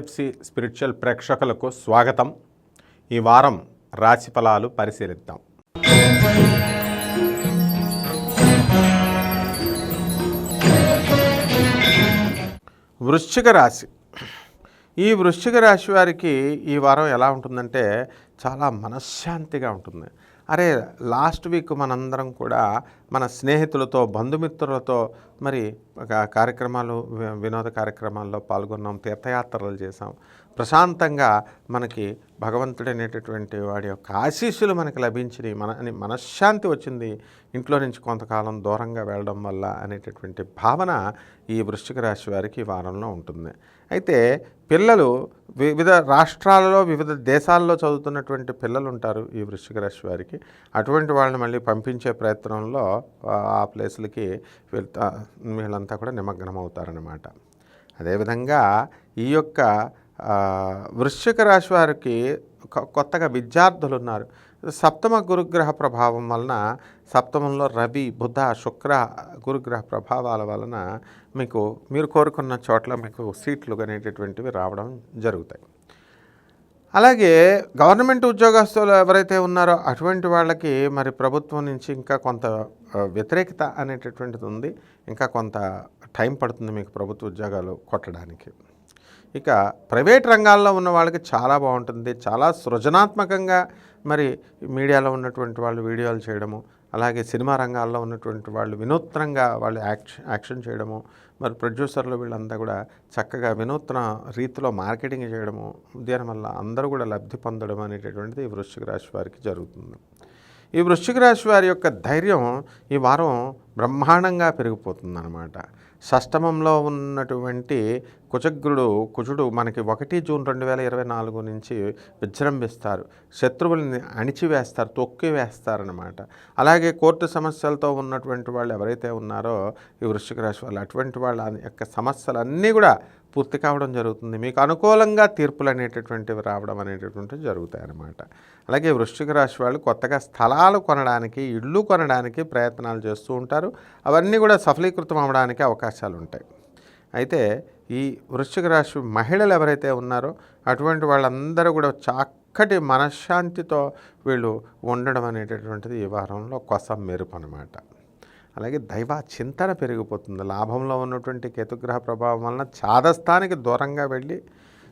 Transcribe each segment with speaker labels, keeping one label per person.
Speaker 1: PFC spiritual ప్రేక్షకులకు స్వాగతం. ఈ వారం రాశి ఫలాలు పరిశీలిద్దాం. వృశ్చిక రాశి. ఈ వృశ్చిక రాశి వారికి ఈ వారం ఎలా ఉంటుందంటే చాలా మనశ్శాంతిగా ఉంటుంది. అరే లాస్ట్ వీక్ మనందరం కూడా మన స్నేహితులతో బంధుమిత్రులతో మరి ఒక కార్యక్రమాలు వినోద కార్యక్రమాల్లో పాల్గొన్నాం తీర్థయాత్రలు చేసాం ప్రశాంతంగా మనకి భగవంతుడు అనేటటువంటి వాడి యొక్క ఆశీస్సులు మనకి లభించినాయి. మన అని మనశ్శాంతి వచ్చింది ఇంట్లో నుంచి కొంతకాలం దూరంగా వెళ్ళడం వల్ల అనేటటువంటి భావన ఈ వృశ్చిక రాశి వారికి వారంలో ఉంటుంది. అయితే పిల్లలు వివిధ రాష్ట్రాలలో వివిధ దేశాల్లో చదువుతున్నటువంటి పిల్లలు ఉంటారు ఈ వృశ్చిక రాశి వారికి. అటువంటి వాళ్ళని మళ్ళీ పంపించే ప్రయత్నంలో ఆ, ప్లేసులకి వెళ్తా వీళ్ళంతా కూడా నిమగ్నం అవుతారనమాట అదేవిధంగా ఈ యొక్క వృశ్చిక రాశి వారికి కొత్తగా విద్యార్థులు ఉన్నారు సప్తమ గురుగ్రహ ప్రభావం వలన సప్తమంలో రవి బుధ శుక్ర గురుగ్రహ ప్రభావాల వలన మీకు మీరు కోరుకున్న చోట్ల మీకు సీట్లు అనేటటువంటివి రావడం జరుగుతాయి. అలాగే గవర్నమెంట్ ఉద్యోగస్తులు ఎవరైతే ఉన్నారో అటువంటి వాళ్ళకి మరి ప్రభుత్వం నుంచి ఇంకా కొంత వ్యతిరేకత అనేటటువంటిది ఉంది. ఇంకా కొంత టైం పడుతుంది మీకు ప్రభుత్వ ఉద్యోగాలు కొట్టడానికి. ఇక ప్రైవేట్ రంగాల్లో ఉన్న వాళ్ళకి చాలా బాగుంటుంది. చాలా సృజనాత్మకంగా మరి మీడియాలో ఉన్నటువంటి వాళ్ళు వీడియోలు చేయడము అలాగే సినిమా రంగాల్లో ఉన్నటువంటి వాళ్ళు వినూత్నంగా వాళ్ళు యాక్షన్ యాక్షన్ చేయడము మరి ప్రొడ్యూసర్లు వీళ్ళంతా కూడా చక్కగా వినూత్న రీతిలో మార్కెటింగ్ చేయడము దీనివల్ల అందరూ కూడా లబ్ధి పొందడం అనేటటువంటిది ఈ వృశ్చిక రాశి వారికి జరుగుతుంది. ఈ వృశ్చిక రాశి వారి యొక్క ధైర్యం ఈ వారం బ్రహ్మాండంగా పెరిగిపోతుందన్నమాట. షష్టమంలో ఉన్నటువంటి కుచగ్రుడు కుజుడు మనకి ఒకటి జూన్ రెండు వేల ఇరవై నాలుగు నుంచి విజృంభిస్తారు. శత్రువుల్ని అణిచివేస్తారు తొక్కి వేస్తారనమాట అలాగే కోర్టు సమస్యలతో ఉన్నటువంటి వాళ్ళు ఎవరైతే ఉన్నారో ఈ వృశ్చిక రాశి వాళ్ళు అటువంటి వాళ్ళ యొక్క సమస్యలన్నీ కూడా పూర్తి కావడం జరుగుతుంది. మీకు అనుకూలంగా తీర్పులు అనేటటువంటివి రావడం అనేటటువంటివి జరుగుతాయి అన్నమాట అలాగే వృశ్చిక రాశి వాళ్ళు కొత్తగా స్థలాలు కొనడానికి ఇళ్ళు కొనడానికి ప్రయత్నాలు చేస్తూ ఉంటారు. అవన్నీ కూడా సఫలీకృతం అవ్వడానికి అవకాశాలు ఉంటాయి. అయితే ఈ వృశ్చిక రాశి మహిళలు ఎవరైతే ఉన్నారో అటువంటి వాళ్ళందరూ కూడా చక్కటి మనశ్శాంతితో వీళ్ళు ఉండడం అనేటటువంటిది ఈ వారంలో కొసం మెరుపు అనమాట అలాగే దైవ చింతన పెరిగిపోతుంది. లాభంలో ఉన్నటువంటి కేతుగ్రహ ప్రభావం వలన చాదస్థానికి దూరంగా వెళ్ళి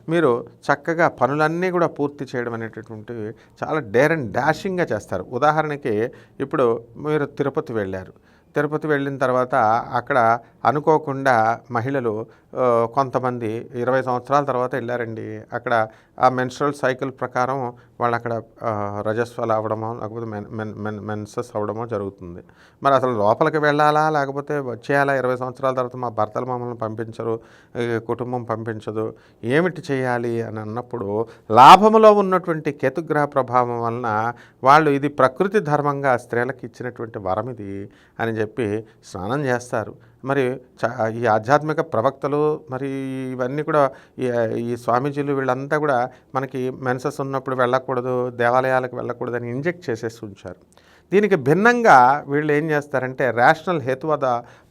Speaker 1: మీరు చక్కగా పనులన్నీ కూడా పూర్తి చేయడం అనేటటువంటివి చాలా డేర్ అండ్ డాషింగ్గా చేస్తారు. ఉదాహరణకి ఇప్పుడు మీరు తిరుపతి వెళ్ళారు. తిరుపతి వెళ్ళిన తర్వాత అక్కడ అనుకోకుండా మహిళలు కొంతమంది ఇరవై సంవత్సరాల తర్వాత వెళ్ళారండి. అక్కడ ఆ మెన్స్ట్రల్ సైకిల్ ప్రకారం వాళ్ళు అక్కడ రజస్వాలు రజస్వలు అవ్వడమో లేకపోతే మెన్ మెన్ మెన్ మెన్సెస్ అవ్వడమో జరుగుతుంది. మరి అసలు లోపలికి వెళ్ళాలా లేకపోతే వచ్చేయాలా ఇరవై సంవత్సరాల తర్వాత మా భర్తలు మమ్మల్ని పంపించరు కుటుంబం పంపించదు ఏమిటి చేయాలి అని అన్నప్పుడు లాభములో ఉన్నటువంటి కేతుగ్రహ ప్రభావం వలన వాళ్ళు ఇది ప్రకృతి ధర్మంగా స్త్రీలకు ఇచ్చినటువంటి వరం ఇది అని చెప్పి స్నానం చేస్తారు. మరి ఈ ఆధ్యాత్మిక ప్రవక్తలు మరి ఇవన్నీ కూడా ఈ ఈ స్వామీజీలు వీళ్ళంతా కూడా మనకి మెన్సెస్ ఉన్నప్పుడు వెళ్ళకూడదు దేవాలయాలకు వెళ్ళకూడదని ఇంజెక్ట్ చేసేసి ఉంచారు. దీనికి భిన్నంగా వీళ్ళు ఏం చేస్తారంటే రేషనల్ హేతువాద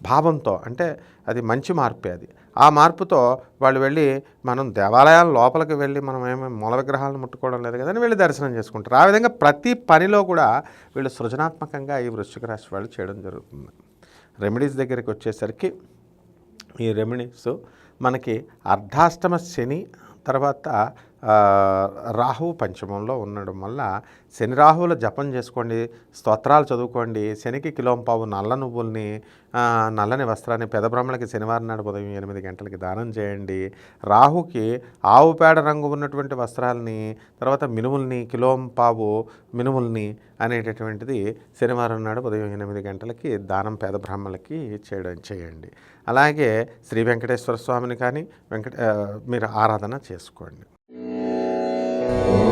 Speaker 1: భావంతో అంటే అది మంచి మార్పే అది. ఆ మార్పుతో వాళ్ళు వెళ్ళి మనం దేవాలయాల లోపలికి వెళ్ళి మనం ఏమేమి మూల విగ్రహాలను ముట్టుకోవడం లేదు కదని వెళ్ళి దర్శనం చేసుకుంటారు. ఆ విధంగా ప్రతి పనిలో కూడా వీళ్ళు సృజనాత్మకంగా ఈ వృశ్చిక రాశి వాళ్ళు చేయడం జరుగుతుంది. రెమెడీస్ దగ్గరికి వచ్చేసరికి ఈ రెమెడీస్ మనకి అర్ధాష్టమ శని తర్వాత రాహువు పంచమంలో ఉండడం వల్ల శని రాహువుల జపం చేసుకోండి స్తోత్రాలు చదువుకోండి శనికి కిలోంపావు నల్ల నువ్వుల్ని నల్లని వస్త్రాన్ని పెదబ్రహ్మలకి శనివారం నాడు ఉదయం ఎనిమిది గంటలకి దానం చేయండి. రాహుకి ఆవు పేడ రంగు ఉన్నటువంటి వస్త్రాలని తర్వాత మినుముల్ని కిలోంపావు మినుముల్ని అనేటటువంటిది శనివారం నాడు ఉదయం ఎనిమిది గంటలకి దానం పేద బ్రాహ్మణులకి చేయడం చేయండి. అలాగే శ్రీ వెంకటేశ్వర స్వామిని కానీ వెంకట మీరు ఆరాధన చేసుకోండి. Oh.